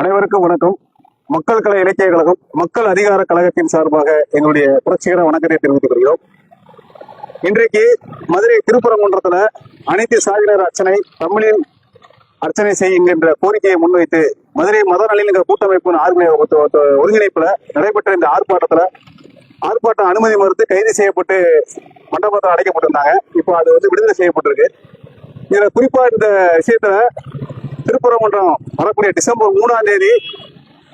அனைவருக்கும் வணக்கம். மக்கள் கலை இலக்கிய கழகம் மக்கள் அதிகார கழகத்தின் சார்பாக எங்களுடைய புரட்சிகர வணக்கத்தை தெரிவித்துக் கொள்கிறோம். இன்றைக்கு மதுரை திருப்பரங்குன்றத்துல அனைத்து சாதியினர் அர்ச்சனை தமிழில் அர்ச்சனை செய்யுங்கின்ற கோரிக்கையை முன்வைத்து மதுரை மத நல்லிணக்க கூட்டமைப்பு ஆர்மிய ஒருங்கிணைப்புல நடைபெற்ற இந்த ஆர்ப்பாட்டத்துல ஆர்ப்பாட்டம் அனுமதி மறுத்து கைது செய்யப்பட்டு மண்டபத்தில் அடைக்கப்பட்டிருந்தாங்க. இப்போ அது வந்து விடுதலை செய்யப்பட்டிருக்கு. இதுல குறிப்பா இந்த விஷயத்துல திருப்பரங்குன்றம் வரக்கூடிய டிசம்பர் மூணாம் தேதி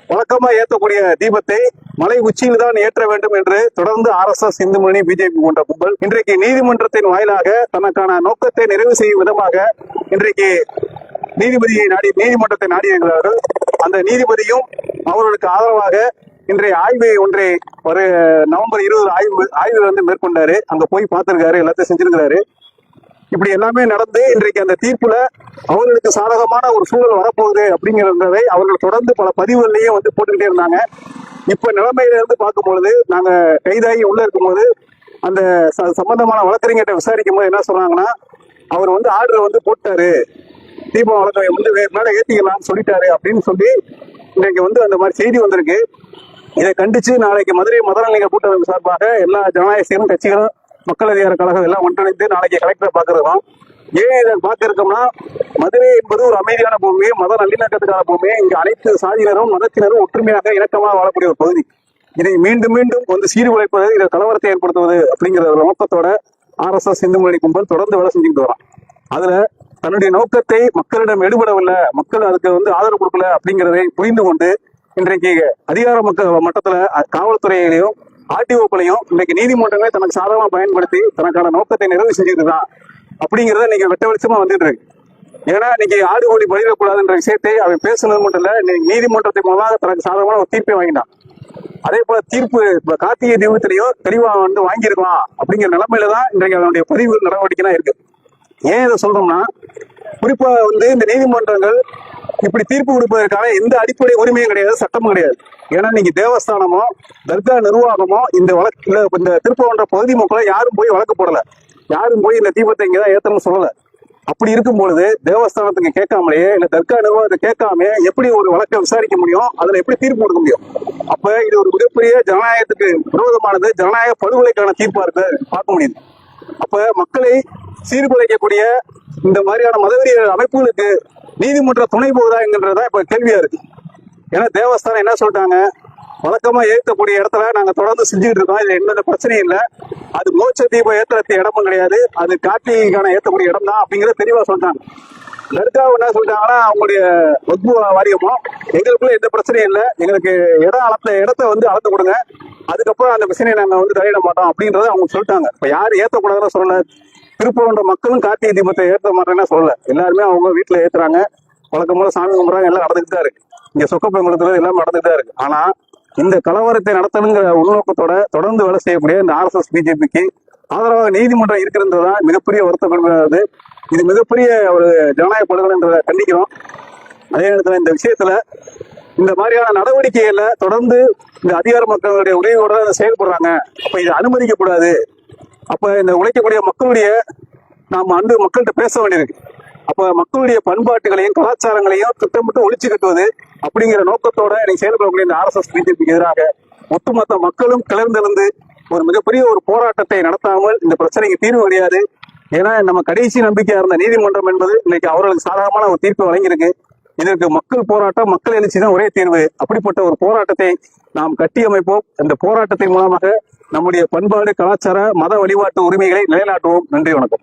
வழக்கமா ஏற்றக்கூடிய தீபத்தை மலை உச்சியில் தான் ஏற்ற வேண்டும் என்று தொடர்ந்து ஆர் எஸ் எஸ் இந்துமணி பிஜேபி போன்ற கும்பல் இன்றைக்கு நீதிமன்றத்தின் வாயிலாக தனக்கான நோக்கத்தை நிறைவு செய்யும் விதமாக இன்றைக்கு நீதிபதியை நாடி நீதிமன்றத்தை நாடியிருக்கிறார்கள் அந்த நீதிபதியும் அவர்களுக்கு ஆதரவாக இன்றைய ஆய்வு ஒன்றை ஒரு நவம்பர் இருபது ஆய்வு ஆய்வு வந்து மேற்கொண்டாரு. அங்க போய் பார்த்திருக்காரு எல்லாத்தையும் செஞ்சிருக்கிறாரு. இப்படி எல்லாமே நடந்து இன்றைக்கு அந்த தீர்ப்புல அவர்களுக்கு சாதகமான ஒரு சூழல் வரப்போகுது அப்படிங்கிறதை அவர்கள் தொடர்ந்து பல பதிவுகள்லயே வந்து போட்டுக்கிட்டே இருந்தாங்க. இப்ப நிலைமையில இருந்து பார்க்கும்பொழுது நாங்க கைதாகி உள்ள இருக்கும்போது அந்த ச- சம்பந்தமான வழக்கறிஞர்கிட்ட விசாரிக்கும் போது என்ன சொல்றாங்கன்னா அவர் வந்து ஆர்டர் வந்து போட்டாரு. தீபம் வழக்கை வந்து மேல ஏத்திக்கலாம்னு சொல்லிட்டாரு அப்படின்னு சொல்லி இன்னைக்கு வந்து அந்த மாதிரி செய்தி வந்திருக்கு. இதை கண்டிச்சு நாளைக்கு மதுரை மதுரலிங்க கூட்டமைப்பு சார்பாக எல்லா ஜனநாயக கட்சிகளும் மக்கள் அதிகார கழகம் எல்லாம் ஒன்றிணைந்து நாளைக்கு கலெக்டரை பார்க்கறதும் ஏன் இதை பார்த்திருக்கோம்னா மதுரை என்பது ஒரு அமைதியான பூமி மத நல்லிணக்கத்துக்கான பூமி இங்க அனைத்து சாதியினரும் மதத்தினரும் ஒற்றுமையாக இணக்கமாக வாழக்கூடிய ஒரு பகுதி. இதை மீண்டும் மீண்டும் வந்து சீர்குலைப்பது இதை கலவரத்தை ஏற்படுத்துவது அப்படிங்கிற ஒரு நோக்கத்தோட ஆர் எஸ் எஸ் கும்பல் தொடர்ந்து வேலை செஞ்சுக்கிட்டு வரான். அதுல தன்னுடைய நோக்கத்தை மக்களிடம் எடுபடவில்லை மக்கள் அதுக்கு வந்து ஆதரவு கொடுக்கல அப்படிங்கிறதை புரிந்து கொண்டு இன்றைக்கு அதிகார மக்கள் மட்டத்துல அஹ், காவல்துறையிலையும் ஆர்டிஓக்களையும் இன்னைக்கு நீதிமன்றங்களை தனக்கு சாதகமா பயன்படுத்தி தனக்கான நோக்கத்தை நிறைவு செஞ்சுட்டு அப்படிங்கிறத அப்படிங்கறத இன்னைக்கு வெட்ட வெளிச்சமா வந்துட்டு இருக்கு ஏன்னா இன்னைக்கு ஆடு கோழி பலியிடக்கூடாதுன்ற விஷயத்தை அவன் பேசுனது மட்டும் இல்ல இன்னைக்கு நீதிமன்றத்தை மூலமாக தனக்கு சாதகமான ஒரு தீர்ப்பை வாங்கினான் அதே போல தீர்ப்பு இப்ப கார்த்திகை தீபத்திலேயோ தெளிவா வந்து வாங்கியிருக்கலாம் அப்படிங்கிற நிலைமையில தான் இன்றைக்கு அதனுடைய பதிவு நடவடிக்கைலாம் இருக்கு. ஏன் இதை சொல்றோம்னா குறிப்பா வந்து இந்த நீதிமன்றங்கள் இப்படி தீர்ப்பு கொடுப்பதற்கான எந்த அடிப்படை உரிமையும் கிடையாது சட்டமும் கிடையாது. ஏன்னா நீங்க தேவஸ்தானமோ தர்கா நிர்வாகமோ இந்த வழக்கு இந்த திருப்பவன்ற பகுதி மக்களை யாரும் போய் வழக்கு போடல. யாரும் போய் இந்த தீபத்தை இங்கதான் ஏத்தணும்னு சொல்லல. அப்படி இருக்கும் பொழுது தேவஸ்தானத்துக்கு கேட்காமலேயே இல்ல தர்கா நிர்வாகத்தை கேட்காம எப்படி ஒரு வழக்கை விசாரிக்க முடியும்? அதுல எப்படி தீர்ப்பு கொடுக்க முடியும்? அப்ப இது ஒரு மிகப்பெரிய ஜனநாயகத்துக்கு விரோதமானது ஜனநாயக படுகொலைக்கான தீர்ப்பா இருக்கு பார்க்க முடியுது. அப்ப மக்களை சீர்குலைக்கக்கூடிய இந்த மாதிரியான மதவெறி அமைப்புகளுக்கு நீதிமன்ற துணை போகுதா என்கின்றதா இப்ப கேள்வியா இருக்கு. ஏன்னா தேவஸ்தானம் என்ன சொல்லிட்டாங்க? வழக்கமா ஏற்றக்கூடிய இடத்துல நாங்க தொடர்ந்து செஞ்சுக்கிட்டு இருக்கோம். இதுல எந்த பிரச்சனையும் இல்ல. அது மோட்ச தீபம் ஏத்துறதுக்கு இடமும் கிடையாது. அது கார்த்திகைக்கான ஏத்தக்கூடிய இடம் தான் அப்படிங்கறத தெளிவா சொல்லிட்டாங்க. தர்காவை என்ன சொல்லிட்டாங்கன்னா அவங்களுடைய வக்பு வாரியமோ எங்களுக்குள்ள எந்த பிரச்சனையும் இல்லை. எங்களுக்கு இடம் அளத்த இடத்த வந்து அளந்து கொடுங்க. அதுக்கப்புறம் அந்த பிரச்சனையை நாங்க வந்து தலையிட மாட்டோம் அப்படின்றத அவங்க சொல்லிட்டாங்க. இப்ப யார் ஏத்தக்கூடாதுன்னு சொல்லல. திருப்பூர்ன்ற மக்களும் கார்த்திகை தீபத்தை ஏற்ற மாட்டேன்னா சொல்லல. எல்லாருமே அவங்க வீட்டுல ஏத்துறாங்க. வழக்கம் போல சாமி கும்பிட்றாங்க எல்லாம் நடந்துட்டு தான் இருக்கு. இங்க சொக்கப்பங்குளத்துல எல்லாம் நடந்துட்டு தான் இருக்கு. ஆனா இந்த கலவரத்தை நடத்தணுங்கிற உள்நோக்கத்தோட தொடர்ந்து வேலை செய்யக்கூடிய இந்த ஆர்எஸ்எஸ் பிஜேபிக்கு ஆதரவாக நீதிமன்றம் இருக்கிறதுதான் மிகப்பெரிய வருத்தம் இது மிகப்பெரிய ஒரு ஜனநாயக படுகொலைன்றதை கண்டிக்கிறோம். அதே நேரத்தில் இந்த விஷயத்துல இந்த மாதிரியான நடவடிக்கைகளை தொடர்ந்து இந்த அதிகார மக்களுடைய உதவியோட செயல்படுறாங்க. அப்ப இது அனுமதிக்கக்கூடாது. அப்போ இந்த உழைக்கக்கூடிய மக்களுடைய நாம் அன்று மக்கள்கிட்ட பேச வேண்டியிருக்கு. அப்போ மக்களுடைய பண்பாட்டுகளையும் கலாச்சாரங்களையும் திட்டமிட்டு ஒழிச்சு கட்டுவது அப்படிங்கிற நோக்கத்தோட இன்னைக்கு செயல்படக்கூடிய இந்த ஆர்எஸ்எஸ் பிஜேபிக்கு எதிராக ஒட்டுமொத்த மக்களும் கிளர்ந்தெழுந்து ஒரு மிகப்பெரிய ஒரு போராட்டத்தை நடத்தாமல் இந்த பிரச்சனைக்கு தீர்வு கிடையாது. ஏன்னா நம்ம கடைசி நம்பிக்கையா இருந்த நீதிமன்றம் என்பது இன்னைக்கு அவர்களுக்கு சாதகமான ஒரு தீர்ப்பு வழங்கியிருக்கு. இதற்கு மக்கள் போராட்டம் மக்கள் எழுச்சி தான் ஒரே தீர்வு. அப்படிப்பட்ட ஒரு போராட்டத்தை நாம் கட்டியமைப்போம். இந்த போராட்டத்தின் மூலமாக நம்முடைய பண்பாடு கலாச்சார மத வழிபாட்டு உரிமைகளை நிலைநாட்டுவோம். நன்றி வணக்கம்.